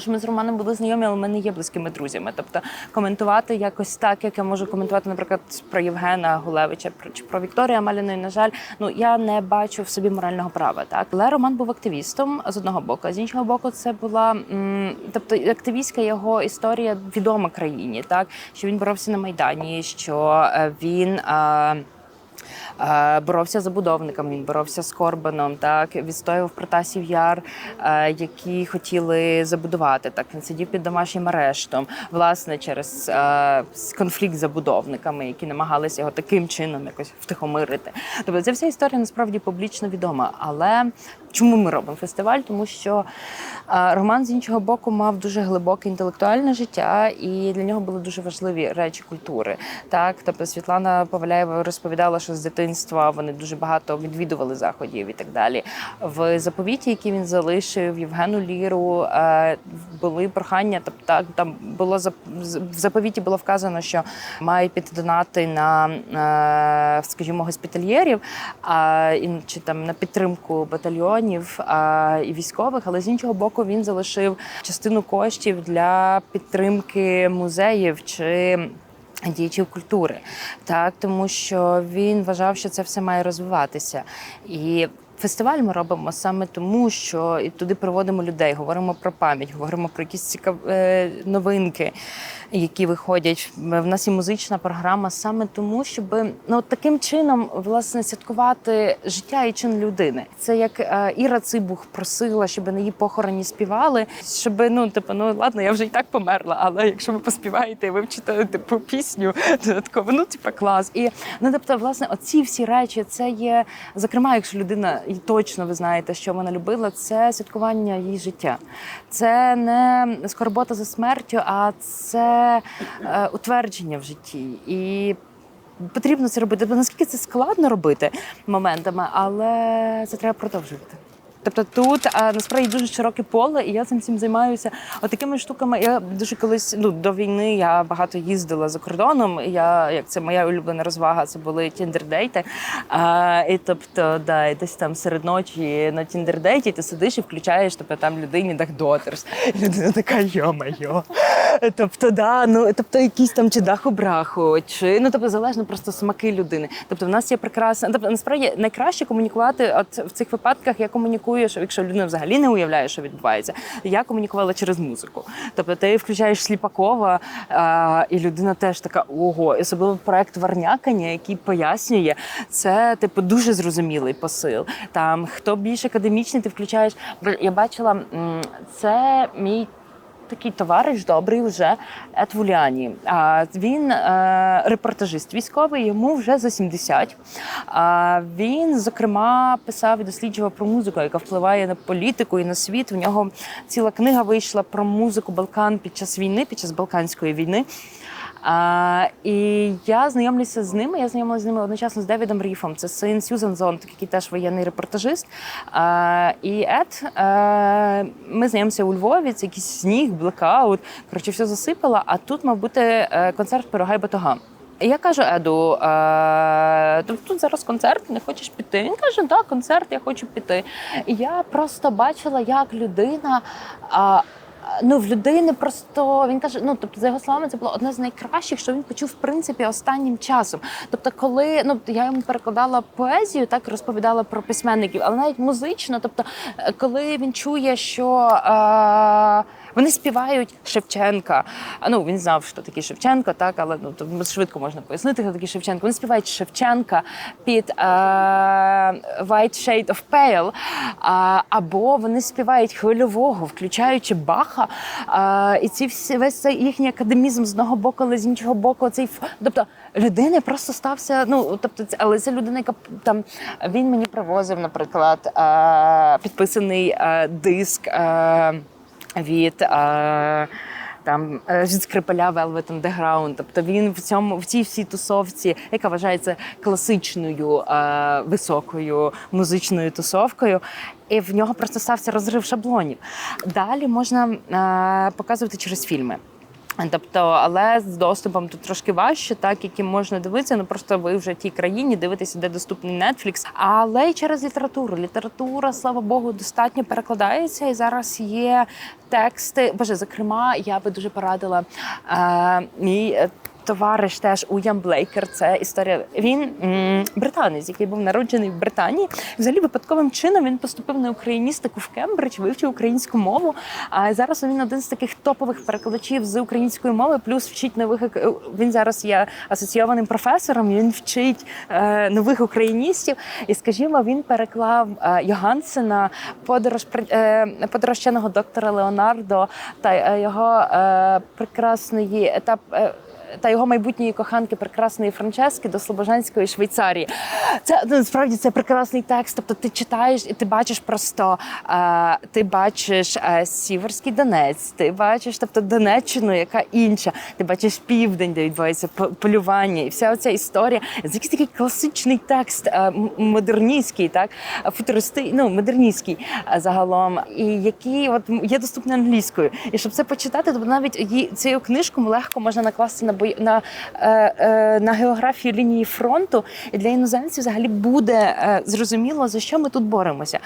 тому що ми з Романом були знайомі, але ми не є близькими друзями. Тобто коментувати якось так, як я можу коментувати, наприклад, про Євгена Гулевича чи про Вікторію Амаліну, на жаль, ну я не бачу в собі морального права. Так, але Роман був активістом з одного боку, а з іншого боку, це була тобто активістська його історія відома країні, так що він боровся на майдані, що е, він. Е, Боровся з забудовниками, боровся з Корбаном, так відстоював Протасів Яр, е, які хотіли забудувати. Так він сидів під домашнім арештом, власне, через е, конфлікт з забудовниками, які намагалися його таким чином якось втихомирити. Тобто, ця вся історія насправді публічно відома. Але чому ми робимо фестиваль? Тому що Роман з іншого боку мав дуже глибоке інтелектуальне життя, і для нього були дуже важливі речі культури. Так, тобто Світлана Поваляєва розповідала, що з дитинства вони дуже багато відвідували заходів і так далі. В заповіті, який він залишив Євгену Ліру, е, були прохання. Тобто там було в заповіті було вказано, що мають піти донати на, е, скажімо, госпітальєрів, чи там на підтримку батальйонів і військових. Але з іншого боку, він залишив частину коштів для підтримки музеїв чи. Діячів культури, так тому що він вважав, що це все має розвиватися. І фестиваль ми робимо саме тому, що і туди приводимо людей, говоримо про пам'ять, говоримо про якісь цікаві е, новинки, які виходять. В нас і музична програма саме тому, щоб ну таким чином власне святкувати життя і чин людини. Це як е, Іра Цибух просила, щоб на її похороні співали, щоб ну типу, ну ладно, я вже і так померла, але якщо ви поспіваєте і вивчите типу пісню, додатково, ну типу клас. І ну тобто, власне, оці всі речі, це є зокрема, якщо людина і точно ви знаєте, що вона любила, це святкування її життя. Це не скорбота за смертю, а це е, утвердження в житті. І потрібно це робити. Наскільки це складно робити моментами, але це треба продовжувати. Тобто тут а, насправді дуже широке поле, і я цим всім займаюся. Отакими штуками. Я дуже колись ну до війни я багато їздила за кордоном. Я як це моя улюблена розвага, це були тіндердейти. А, і тобто, да, і десь там серед ночі на тіндердейті ти сидиш і включаєш тобто, там людині дахдотерс. І людина така йо-майо. Тобто, да, ну тобто якісь там чи даху-браху, чи ну тобто залежно просто смаки людини. Тобто, в нас є прекрасна. Тобто, насправді найкраще комунікувати. От в цих випадках я комунікую, що якщо людина взагалі не уявляє, що відбувається, я комунікувала через музику. Тобто, ти включаєш Сліпакова, а, і людина теж така ого, і особливо проект Варнякання, який пояснює, це типу дуже зрозумілий посил. Там хто більш академічний, ти включаєш. Я бачила це мій такий товариш добрий вже. А він е, репортажист військовий, йому вже за 70. А він, зокрема, писав і досліджував про музику, яка впливає на політику і на світ. У нього ціла книга вийшла про музику Балкан під час війни, під час Балканської війни. А, і я знайомлюся з ними. Я знайомилася з ними одночасно з Девідом Ріфом. Це син Сьюзан Зонт, який теж воєнний репортажист. А, і Ед, а, ми знайомимося у Львові. Це якийсь сніг, блекаут. Коротше, все засипало. А тут мав бути е, концерт пирога і батога. Я кажу Еду, е, тут, тут зараз концерт, не хочеш піти? Він каже, так, концерт, я хочу піти. І я просто бачила, як людина. А, Ну, в людини просто він каже: ну тобто, за його словами, це було одне з найкращих, що він почув в принципі останнім часом. Тобто, коли ну я йому перекладала поезію, так розповідала про письменників, але навіть музично, тобто, е, коли він чує, що е, вони співають Шевченка. А ну він знав, що такий Шевченко, так, але ну то швидко можна пояснити, хто такий Шевченко. Вони співають Шевченка під е, White Shade of Pale, а, або вони співають хвильового, включаючи Баха. А, і ці всі весь цей їхній академізм з одного боку, але з іншого боку, цей тобто людини просто стався. Ну тобто, це- але це людина, яка там він мені привозив, наприклад, е, підписаний е, диск. Е, від е, там е, від Скрипаля Velvet Underground. Тобто він в цьому в цій всій тусовці, яка вважається класичною е, високою музичною тусовкою. І в нього просто стався розрив шаблонів. Далі можна е, показувати через фільми. Тобто, але з доступом тут трошки важче, так яким можна дивитися. Ну просто ви вже в тій країні дивитеся, де доступний Netflix. Але й через літературу. Література, слава Богу, достатньо перекладається, і зараз є тексти. Боже, зокрема, я би дуже порадила е, мій. Е, Товариш теж Уям Блейкер. Це історія. Він м, британець, який був народжений в Британії. Взагалі випадковим чином він поступив на україністику в Кембридж, вивчив українську мову. А зараз він один з таких топових перекладачів з української мови. Плюс вчить нових він зараз є асоційованим професором. Він вчить е, нових україністів. І скажімо, він переклав е, Йогансена подорож е, подорожченого доктора Леонардо та е, його е, прекрасної етап. Е, та його майбутньої коханки прекрасної Франчески до Слобожанської Швейцарії. Це ну, справді це прекрасний текст. Тобто ти читаєш і ти бачиш просто е, ти бачиш е, Сіверський Донець, ти бачиш, тобто Донеччину, яка інша. Ти бачиш південь, де відбувається полювання, і вся оця історія. Це якийсь такий класичний текст, е, модерністський, так футуристи, ну модерністський е, загалом, і який от є доступний англійською. І щоб це почитати, то навіть її цю книжку легко можна накласти на бой на, е, е, на географію лінії фронту. Для іноземців взагалі буде е, зрозуміло за що ми тут боремося.